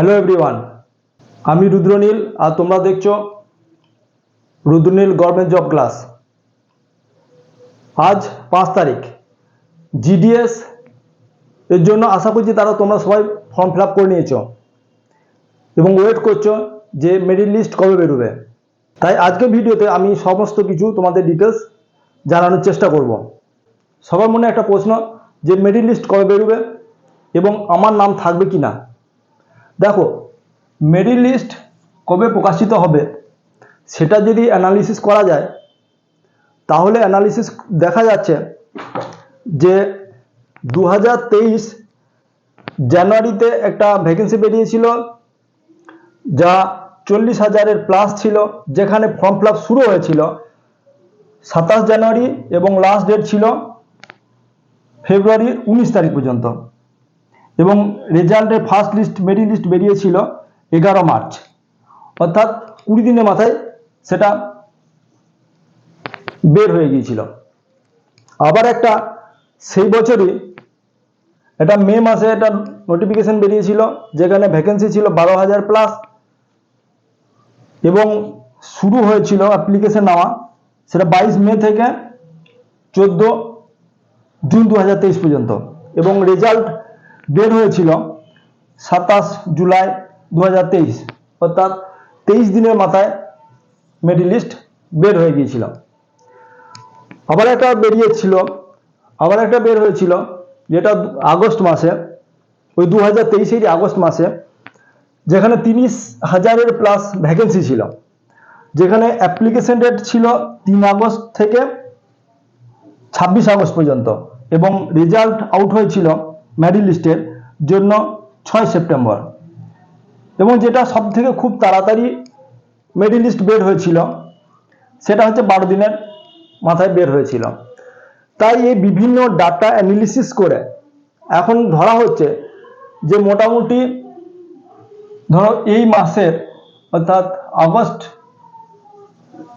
Hello everyone আমি রুদ্রনীল, আর তোমরা দেখছ রুদ্রনীল গভর্নমেন্ট জব ক্লাস। আজ পাঁচ তারিখ। জিডিএস এর জন্য আশা করছি তারা তোমরা সবাই ফর্ম ফিল করে নিয়েছো। এবং ওয়েট করছ যে মেরিট লিস্ট কবে বেরোবে। তাই আজকে ভিডিওতে আমি সমস্ত কিছু তোমাদের ডিটেলস জানানোর চেষ্টা করব। সবার মনে একটা প্রশ্ন, যে মেরিট লিস্ট কবে বেরোবে এবং আমার নাম থাকবে কি না দেখো মেরিট লিস্ট কবে প্রকাশিত হবে, সেটা যদি অ্যানালিসিস করা যায়, তাহলে অ্যানালিসিস দেখা যাচ্ছে যে দু হাজার তেইশ জানুয়ারিতে একটা ভ্যাকেন্সি বেরিয়েছিল, যা চল্লিশ হাজারের প্লাস ছিল, যেখানে ফর্ম ফিল শুরু হয়েছিল, সাতাশ জানুয়ারি এবং লাস্ট ডেট ছিল ফেব্রুয়ারির উনিশ তারিখ পর্যন্ত। এবং রেজাল্টের ফার্স্ট লিস্ট মেরিট লিস্ট বেরিয়েছিল এগারো মার্চ। অর্থাৎ কুড়ি দিনের মাথায় সেটা বের হয়ে গিয়েছিল। আবার একটা সেই বছরই এটা মে মাসে একটা নোটিফিকেশন বেরিয়েছিল, যেখানে ভ্যাকেন্সি ছিল বারো হাজার প্লাস এবং শুরু হয়েছিল অ্যাপ্লিকেশন নেওয়া, সেটা বাইশ মে থেকে চোদ্দ জুন দু হাজার তেইশ পর্যন্ত। এবং রেজাল্ট বের হয়েছিল সাতাশ জুলাই দু হাজার তেইশ, অর্থাৎ তেইশ দিনের মাথায় মেরিট লিস্ট বের হয়ে গিয়েছিল। আবার একটা বেরিয়েছিল, আবার একটা বের হয়েছিল যেটা আগস্ট মাসে, ওই দু হাজার তেইশেরই আগস্ট মাসে, যেখানে তিরিশ হাজারের প্লাস ভ্যাকেন্সি ছিল। যেখানে অ্যাপ্লিকেশন ডেট ছিল তিন আগস্ট থেকে ছাব্বিশ আগস্ট পর্যন্ত এবং রেজাল্ট আউট হয়েছিল মেরিট লিস্টের জন্য ছয় সেপ্টেম্বর। এবং যেটা সব থেকে খুব তাড়াতাড়ি মেরিট লিস্ট বের হয়েছিল, সেটা হচ্ছে বারো দিনের মাথায় বের হয়েছিল। তাই এই বিভিন্ন ডাটা অ্যানালিসিস করে এখন ধরা হচ্ছে যে মোটামুটি ধরো এই মাসের অর্থাৎ আগস্ট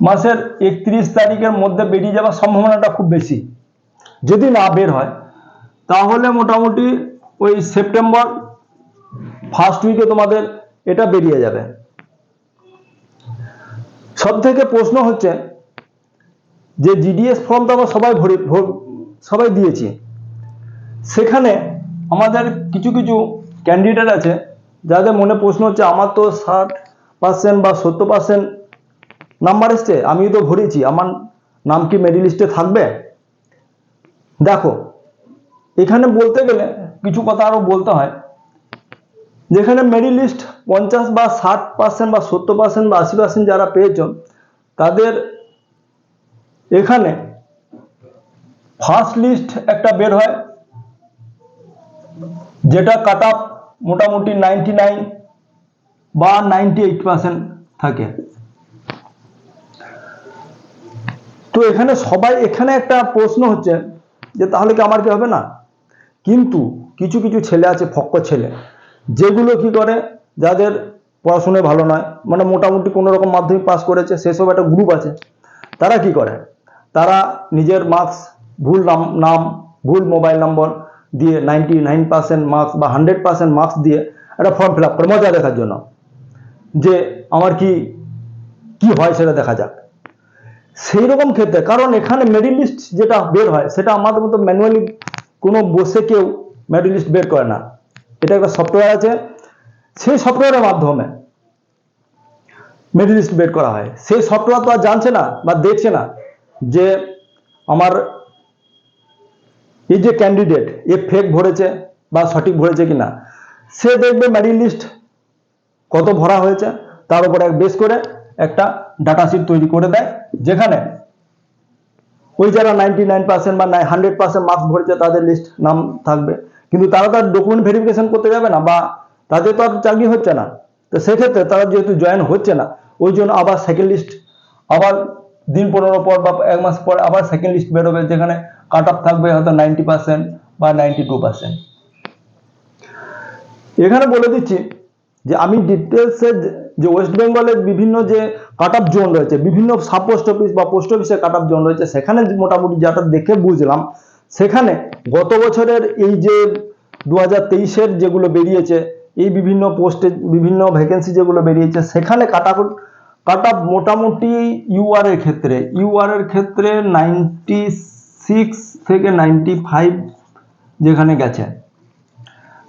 মাসের একত্রিশ তারিখের মধ্যে বেরিয়ে যাওয়ার সম্ভাবনাটা খুব বেশি। যদি না বের হয় তাহলে মোটামুটি ওই সেপ্টেম্বর ফার্স্ট উইকে তোমাদের এটা বেরিয়ে যাবে। সব থেকে প্রশ্ন হচ্ছে যে জিডিএস ফর্ম তো আমরা সবাই ভরে সবাই দিয়েছি। সেখানে আমাদের কিছু কিছু ক্যান্ডিডেট আছে যাদের মনে প্রশ্ন হচ্ছে, আমার তো ষাট পার্সেন্ট বা সত্তর পার্সেন্ট নাম্বার এসছে আমি তো ভরেছি, আমার নাম কি মেরিট লিস্টে থাকবে? দেখো এখানে বলতে গেলে কিছু কথা আরও বলতে হয়। যেখানে মেরিট লিস্ট পঞ্চাশ বা ষাট পার্সেন্ট বা সত্তর পার্সেন্ট বা আশি পার্সেন্ট যারা পেয়েছ তাদের এখানে ফার্স্ট লিস্ট একটা বের হয়, যেটা কাট আপ মোটামুটি নাইনটি নাইন বা নাইনটি এইট পার্সেন্ট থাকে। তো এখানে সবাই, এখানে একটা প্রশ্ন হচ্ছে যে তাহলে কি আমার কি হবে না? কিন্তু কিছু কিছু ছেলে আছে ফক্ক ছেলে। যেগুলো কি করে? যাদের পড়াশোনায় ভালো নয় মানে মোটামুটি কোনো রকম মাধ্যমিক পাস করেছে, সেসব একটা গ্রুপ আছে। তারা কি করে? তারা নিজের মার্কস ভুল নাম নাম, ভুল মোবাইল নম্বর দিয়ে নাইনটি নাইন পার্সেন্ট মার্কস বা হান্ড্রেড পার্সেন্ট মার্কস দিয়ে একটা ফর্ম ফিল আপ করে, মজা দেখার জন্য। যে আমার কি কি হয় সেটা দেখা যাক। সেই রকম ক্ষেত্রে, কারণ এখানে মেরিট লিস্ট যেটা বের হয়, সেটা আমাদের মতো ম্যানুয়ালি কোনো বসে কেউ মেরিট লিস্ট বের করে না। এটা একটা সফটওয়্যার আছে, সেই সফটওয়্যারের মাধ্যমে মেরিট লিস্ট বের করা হয়। সেই সফটওয়্যার তো আর জানছে না বা দেখছে না যে আমার এই যে ক্যান্ডিডেট এ ফেক ভরেছে বা সঠিক ভরেছে কিনা। সে দেখবে মেরিট লিস্ট কত ভরা হয়েছে, তার উপরে বেস করে একটা ডাটা শিট তৈরি করে দেয়, যেখানে ওই যারা নাইনটি নাইন পার্সেন্ট বা হান্ড্রেড পার্সেন্ট মার্কস ভরেছে তাদের লিস্ট নাম থাকবে। কিন্তু তারা তার ডকুমেন্ট ভেরিফিকেশন করতে যাবে না, বা তাদের তো আর চাকরি হচ্ছে না। তো সেক্ষেত্রে তারা যেহেতু জয়েন হচ্ছে না, ওই জন্য আবার সেকেন্ড লিস্ট আবার দিন পনেরো পর বা এক মাস পর আবার সেকেন্ড লিস্ট বেরোবে, যেখানে কাট অফ থাকবে হয়তো নাইনটি পার্সেন্ট বা নাইনটি টু পার্সেন্ট এখানে বলে দিচ্ছি যে, আমি ডিটেলসে যে ওয়েস্ট বেঙ্গলের বিভিন্ন যে কাট অফ জোন রয়েছে, বিভিন্ন সাব পোস্ট অফিস বা পোস্ট অফিসের কাট অফ জোন রয়েছে, সেখানে মোটামুটি যেটা দেখে বুঝলাম, সেখানে গত বছরের এই যে দু হাজার যেগুলো বেরিয়েছে, এই বিভিন্ন পোস্টে বিভিন্ন ভ্যাকেন্সি যেগুলো বেরিয়েছে, সেখানে কাটা কাট অফ মোটামুটি ইউআর এর ক্ষেত্রে ইউআর এর ক্ষেত্রে নাইনটি সিক্স থেকে নাইনটি ফাইভ যেখানে গেছে।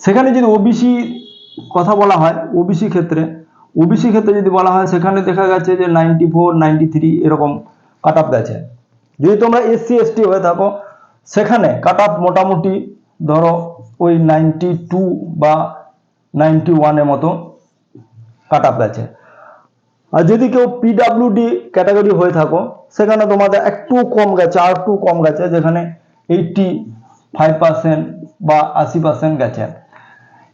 সেখানে যদি ওবিসি কথা বলা হয় ওবিসি ক্ষেত্রে ওবিসি ক্ষেত্রে যদি বলা হয়, সেখানে দেখা গেছে যে নাইনটি ফোর নাইনটি থ্রি এরকম কাট অফ গেছে যদি তোমরা এসসি এসটি হয়ে থাকো, সেখানে কাট অফ মোটামুটি ধরো ওই নাইনটি টু বা নাইনটি ওয়ানের মতো কাট অফ গেছে আর যদি কেউ পিডাব্লিউডি ক্যাটাগরি হয়ে থাকো, সেখানে তোমাদের একটু কম গেছে, আর একটু কম গেছে, যেখানে এইটটি ফাইভ পার্সেন্ট বা আশি পার্সেন্ট গেছে।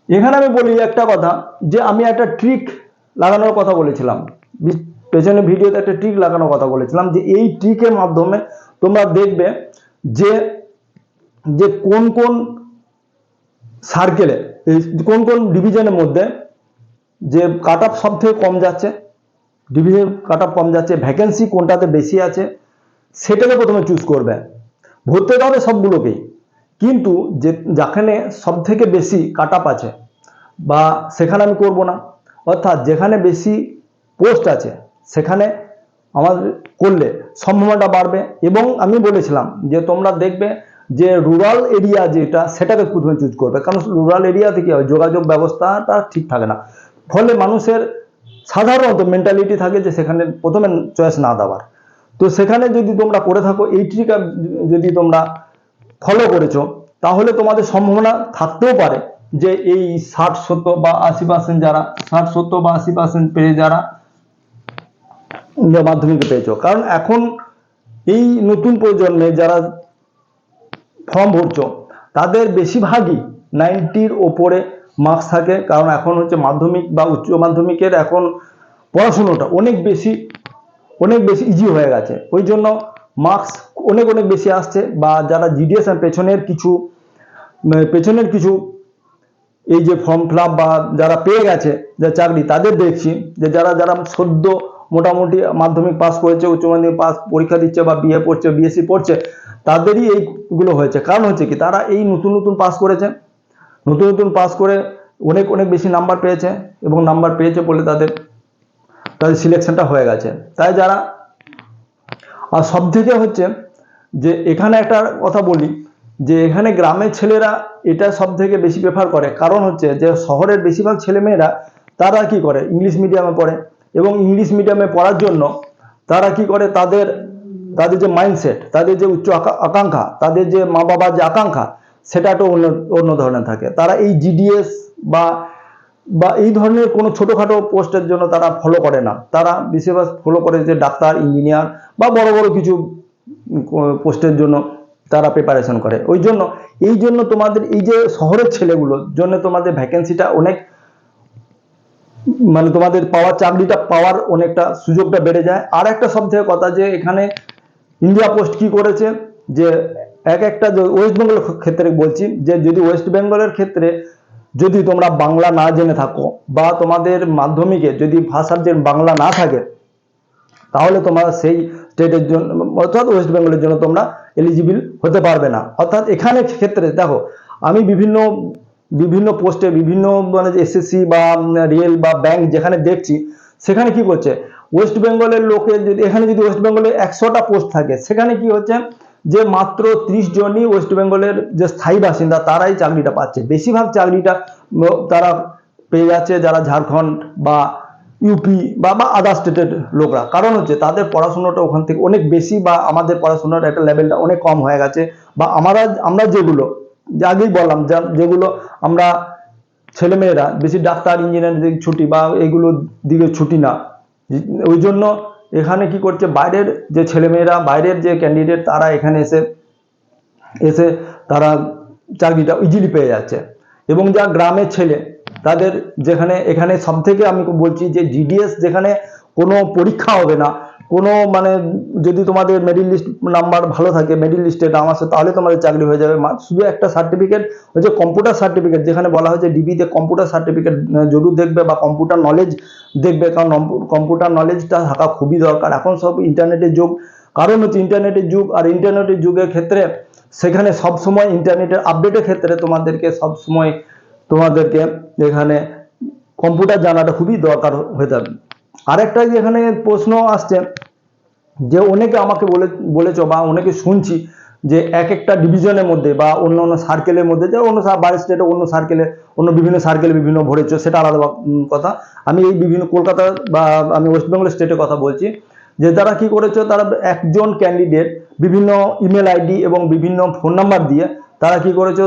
এখানে আমি বলি একটা কথা, যে আমি একটা ট্রিক লাগানোর কথা বলেছিলাম। পেছনে ভিডিওতে একটা ট্রিক লাগানোর কথা বলেছিলাম যে এই ট্রিকের মাধ্যমে তোমরা দেখবে যে যে কোন কোন সার্কেলে কোন কোন ডিভিশনের মধ্যে যে কাট অফ সব থেকে কম যাচ্ছে ডিভিশন কাট কম যাচ্ছে ভ্যাকেন্সি কোনটাতে বেশি আছে, সেটাকে প্রথমে চুজ করবে। ভর্তি হতে হবে সবগুলোকেই। কিন্তু যে যেখানে সব থেকে বেশি কাট আছে, বা সেখানে আমি করব না অর্থাৎ যেখানে বেশি পোস্ট আছে, সেখানে আমাদের করলে সম্ভাবনাটা বাড়বে। এবং আমি বলেছিলাম যে তোমরা দেখবে যে রুরাল এরিয়া যেটা, সেটাকে প্রথমে চুজ করবে। কারণ রুরাল এরিয়াতে কি হয়, যোগাযোগ ব্যবস্থাটা ঠিক থাকে না। ফলে মানুষের সাধারণত মেন্টালিটি থাকে যে সেখানে প্রথমে চয়েস না দেওয়ার। তো সেখানে যদি তোমরা করে থাকো, এই ট্রিকা যদি তোমরা ফলো করেছ, তাহলে তোমাদের সম্ভাবনা থাকতেও পারে। যে এই ষাট সত্তর বা আশি পার্সেন্ট যারা, ষাট সত্তর বা আশি পার্সেন্ট পেয়ে যারা মাধ্যমিকে পেয়েছ। কারণ এখন এই নতুন প্রজন্মে যারা ফর্ম ভরছ, তাদের বেশিরভাগই নাইনটির ওপরে মার্কস থাকে। কারণ এখন হচ্ছে মাধ্যমিক বা উচ্চ মাধ্যমিকের এখন পড়াশুনোটা অনেক বেশি অনেক বেশি ইজি হয়ে গেছে। ওই জন্য মার্কস অনেক অনেক বেশি আসছে বা যারা জিডিএস পেছনের কিছু পেছনের কিছু এই যে ফর্ম ফিল বা যারা পেয়ে গেছে যে চাকরি, তাদের দেখছি যে যারা যারা সদ্য মোটামুটি মাধ্যমিক পাস করেছে, উচ্চ মাধ্যমিক পাস পরীক্ষা দিচ্ছে বা বিএ পড়ছে বিএসসি পড়ছে, তাদেরই এইগুলো হয়েছে। কারণ হচ্ছে কি, তারা এই নতুন নতুন পাস করেছে। নতুন নতুন পাস করে অনেক অনেক বেশি নাম্বার পেয়েছে এবং নাম্বার পেয়েছে বলে তাদের তাদের সিলেকশনটা হয়ে গেছে। তাই যারা, আর সব থেকে হচ্ছে যে এখানে একটা কথা বলি যে এখানে গ্রামের ছেলেরা এটা সব থেকে বেশি প্রেফার করে। কারণ হচ্ছে যে শহরের বেশিরভাগ ছেলেমেয়েরা তারা কি করে? ইংলিশ মিডিয়ামে পড়ে এবং ইংলিশ মিডিয়ামে পড়ার জন্য তারা কি করে? তাদের তাদের যে মাইন্ডসেট তাদের যে উচ্চ আকা- আকাঙ্ক্ষা, তাদের যে মা বাবার যে আকাঙ্ক্ষা, সেটা তো অন্য অন্য ধরনের থাকে। তারা এই জিডিএস বা বা এই ধরনের কোনো ছোটোখাটো পোস্টের জন্য তারা ফলো করে না। তারা বেশিরভাগ ফলো করে যে ডাক্তার ইঞ্জিনিয়ার বা বড় বড় কিছু পোস্টের জন্য তারা প্রিপারেশন করে। ওই জন্য এই জন্য তোমাদের এই যে শহরের ছেলেগুলোর জন্য তোমাদের ভ্যাকেন্সিটা অনেক মানে তোমাদের পাওয়ার, চাকরিটা পাওয়ার অনেকটা সুযোগটা বেড়ে যায়। আর একটা সব থেকে কথা যে, এখানে ইন্ডিয়া পোস্ট কি করেছে, যে এক একটা ওয়েস্ট বেঙ্গলের ক্ষেত্রে বলছি, যে যদি ওয়েস্ট বেঙ্গলের ক্ষেত্রে যদি তোমরা বাংলা না জেনে থাকো, বা তোমাদের মাধ্যমিকে যদি ভাষার যে বাংলা না থাকে, তাহলে তোমরা সেই স্টেটের জন্য অর্থাৎ ওয়েস্ট বেঙ্গলের জন্য তোমরা এলিজিবল হতে পারবে না। অর্থাৎ এখানে ক্ষেত্রে দেখো, আমি বিভিন্ন বিভিন্ন পোস্টে বিভিন্ন মানে এসএসসি বা রিয়েল বা ব্যাংক যেখানে দেখছি, সেখানে কি করছে? ওয়েস্ট বেঙ্গলের লোকের যদি এখানে যদি ওয়েস্ট বেঙ্গলে একশোটা পোস্ট থাকে, সেখানে কি হচ্ছে? যে মাত্র ত্রিশ জনই ওয়েস্ট বেঙ্গলের যে স্থায়ী বাসিন্দা, তারাই চাকরিটা পাচ্ছে। বেশিরভাগ চাকরিটা তারা পেয়ে যাচ্ছে যারা ঝাড়খণ্ড বা ইউপি বা বা আদার স্টেটের লোকরা। কারণ হচ্ছে তাদের পড়াশোনাটা ওখান থেকে অনেক বেশি বা আমাদের পড়াশোনার একটা লেভেলটা অনেক কম হয়ে গেছে। বা আমরা আমরা যেগুলো, যে আগেই বললাম, যা- যেগুলো আমরা ছেলেমেয়েরা, বেশি ডাক্তার ইঞ্জিনিয়ার দিকে ছুটি বা এগুলো দিকে ছুটি না। ওই জন্য এখানে কি করছে, বাইরের যে ছেলেমেয়েরা, বাইরের যে ক্যান্ডিডেট তারা এখানে এসে এসে তারা চাকরিটা ইজিলি পেয়ে যাচ্ছে। এবং যা গ্রামের ছেলে তাদের যেখানে, এখানে সব থেকে আমি বলছি যে জিডিএস যেখানে কোনো পরীক্ষা হবে না, কোনো মানে যদি তোমাদের মেরিট লিস্ট নাম্বার ভালো থাকে মেরিট লিস্টে নাম আসে, তাহলে তোমাদের চাকরি হয়ে যাবে। শুধু একটা সার্টিফিকেট হচ্ছে কম্পিউটার সার্টিফিকেট যেখানে বলা হয়েছে ডিবিতে কম্পিউটার সার্টিফিকেট জরুর দেখবে বা কম্পিউটার নলেজ দেখবে, কারণ কম্পিউটার নলেজটা থাকা খুবই দরকার। এখন সব ইন্টারনেটের যুগ। কারণ হচ্ছে ইন্টারনেটের যুগ, আর ইন্টারনেটের যুগের ক্ষেত্রে সেখানে সব সময় ইন্টারনেটের আপডেটের ক্ষেত্রে তোমাদেরকে সব সময় তোমাদেরকে এখানে কম্পিউটার জানাটা খুবই দরকার হয়ে যাবে। আরেকটা এখানে প্রশ্ন আসছে, যে অনেকে আমাকে বলে, বলেছ বা অনেকে শুনছি যে এক একটা ডিভিশনের মধ্যে বা অন্য অন্য সার্কেলের মধ্যে, যে অন্য বাইরে স্টেটে অন্য সার্কেলে অন্য বিভিন্ন সার্কেলে বিভিন্ন ভরেছ, সেটা আলাদা কথা। আমি এই বিভিন্ন কলকাতা বা আমি ওয়েস্ট বেঙ্গল স্টেটের কথা বলছি, যে তারা কি করেছে, তারা একজন ক্যান্ডিডেট বিভিন্ন ইমেল আইডি এবং বিভিন্ন ফোন নাম্বার দিয়ে তারা কি করেছে?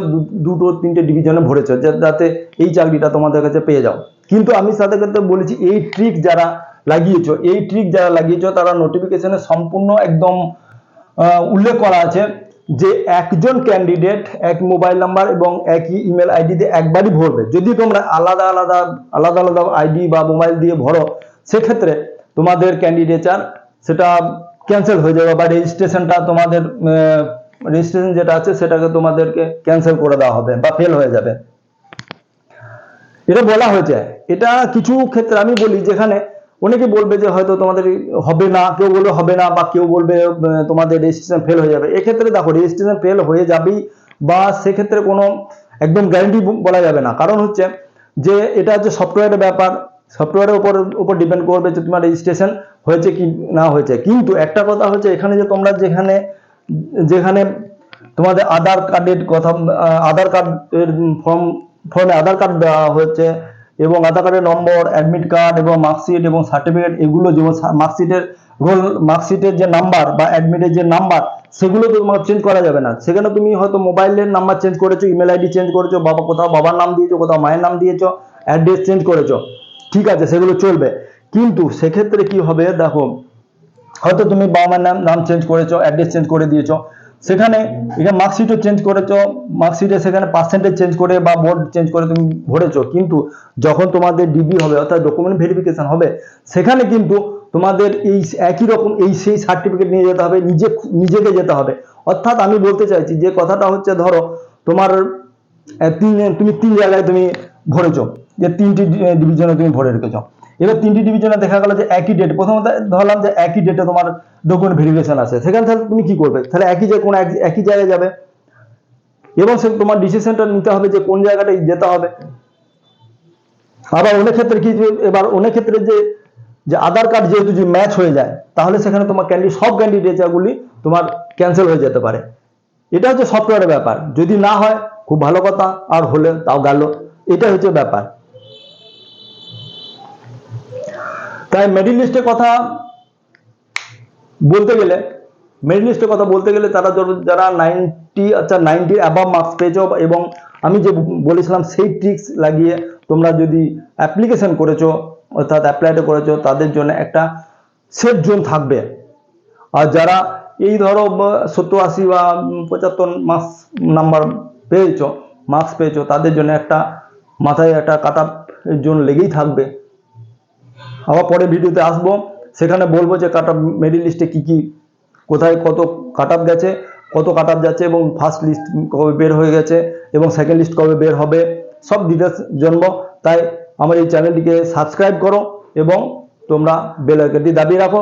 দুটো তিনটে ডিভিশনে ভরেছে যাতে এই চাকরিটা তোমাদের কাছে পেয়ে যাও। কিন্তু আমি তাদের ক্ষেত্রে বলেছি, এই ট্রিক যারা লাগিয়েছো, এই ট্রিক যারা লাগিয়েছো, তারা নোটিফিকেশনে সম্পূর্ণ একদম উল্লেখ করা আছে যে একজন ক্যান্ডিডেট এক মোবাইল নাম্বার এবং একই ইমেল আইডি দিয়ে একবারই ভরবে। যদি তোমরা আলাদা আলাদা আলাদা আলাদা আইডি বা মোবাইল দিয়ে ভরো, সেক্ষেত্রে তোমাদের ক্যান্ডিডেচার সেটা ক্যান্সেল হয়ে যাবে বা রেজিস্ট্রেশনটা তোমাদের রেজিস্ট্রেশন যেটা আছে সেটাকে তোমাদেরকে ক্যান্সেল করে দেওয়া হবে বা ফেল হয়ে যাবে। এটা বলা হয়েছে। এটা কিছু ক্ষেত্রে আমি বলি যেখানে অনেকে বলবে যে হয়তো তোমাদের হবে না, কেউ বলবে হবে না বা কেউ বলবে তোমাদের রেজিস্ট্রেশন ফেল হয়ে যাবে। এক্ষেত্রে দেখো রেজিস্ট্রেশন ফেল হয়ে যাবেই বা সেক্ষেত্রে কোনো একদম গ্যারান্টি বলা যাবে না। কারণ হচ্ছে যে এটা হচ্ছে সফটওয়্যারের ব্যাপার। সফটওয়্যারের উপর উপর ডিপেন্ড করবে যে তোমার রেজিস্ট্রেশন হয়েছে কি না হয়েছে। কিন্তু একটা কথা হচ্ছে এখানে যে তোমরা যেখানে যেখানে তোমাদের আধার কার্ডের কথা আধার কার্ডের ফর্ম ফর্মে আধার কার্ড দেওয়া হচ্ছে এবং আধার কার্ডের নম্বর অ্যাডমিট কার্ড এবং মার্কশিট এবং সার্টিফিকেট এগুলো যেমন মার্কশিটের রোল মার্কশিটের যে নাম্বার বা অ্যাডমিটের যে নাম্বার সেগুলো তো তোমার চেঞ্জ করা যাবে না। সেখানে তুমি হয়তো মোবাইলের নাম্বার চেঞ্জ করেছ ইমেল আইডি চেঞ্জ করেছ, বাবা কোথাও বাবার নাম দিয়েছ, কোথাও মায়ের নাম দিয়েছ অ্যাড্রেস চেঞ্জ করেছ। ঠিক আছে, সেগুলো চলবে। কিন্তু সেক্ষেত্রে কি হবে, দেখো হয়তো তুমি বাবা মার নাম নাম চেঞ্জ করেছ অ্যাড্রেস চেঞ্জ করে দিয়েছ। সেখানে এখানে মার্কশিটও চেঞ্জ করেছ মার্কশিটে সেখানে পার্সেন্টেজ চেঞ্জ করে বা বোর্ড চেঞ্জ করে তুমি ভরেছো। কিন্তু যখন তোমাদের ডিবি হবে, অর্থাৎ ডকুমেন্ট ভেরিফিকেশন হবে, সেখানে কিন্তু তোমাদের এই একই রকম এই সেই সার্টিফিকেট নিয়ে যেতে হবে, নিজে নিজেকে যেতে হবে। অর্থাৎ আমি বলতে চাইছি যে কথাটা হচ্ছে, ধরো তোমার তিন, তুমি তিন জায়গায় তুমি ভরেছো, যে তিনটি ডিভিশনে তুমি ভরে রেখেছো। এবার তিনটি ডিভিশনে দেখা গেল যে একই ডেট প্রথমত ধরলাম যে একই ডেটে তোমার ডকুমেন্ট ভেরিফিকেশন আছে। সেখানে তাহলে তুমি কি করবে? তাহলে একই জায়গায় কোনো এক- একই জায়গায় যাবে। এবং সে তোমার ডিসিশনটা নিতে হবে যে কোন জায়গাটায় যেতে হবে। আবার অনেক ক্ষেত্রে কি এবার অনেক ক্ষেত্রে যে যে আধার কার্ড যেহেতু যদি ম্যাচ হয়ে যায়, তাহলে সেখানে তোমার ক্যান্ডিডেট সব ক্যান্ডিডেটগুলি তোমার ক্যান্সেল হয়ে যেতে পারে। এটা হচ্ছে সফটওয়্যারের ব্যাপার। যদি না হয়, খুব ভালো কথা, আর হলে তাও গেল। এটা হচ্ছে ব্যাপার। তাই মেরিট লিস্টের কথা বলতে গেলে মেরিট লিস্টের কথা বলতে গেলে তারা যারা নাইনটি আচ্ছা নাইনটি অ্যাবাভ মার্কস পেয়েছ এবং আমি যে বলেছিলাম সেই ট্রিক্স লাগিয়ে তোমরা যদি অ্যাপ্লিকেশন করেছ, অর্থাৎ অ্যাপ্লাইটা করেছ, তাদের জন্য একটা সেফ জোন থাকবে। আর যারা এই ধরো সত্তর আশি বা পঁচাত্তর মার্কস নাম্বার পেয়েছ মার্কস পেয়েছ, তাদের জন্য একটা মাথায় একটা কাট জোন লেগেই থাকবে। আবার পরে ভিডিওতে আসব। সেখানে বলব যে কাট মেরিট লিস্টে কী কি, কোথায় কত কাট গেছে, কত কাট যাচ্ছে এবং ফার্স্ট লিস্ট কবে বের হয়ে গেছে এবং সেকেন্ড লিস্ট কবে বের হবে, সব ডিটেলস জানব। তাই আমার এই চ্যানেলটিকে সাবস্ক্রাইব করো এবং তোমরা বেলাইকনটি দাবি রাখো।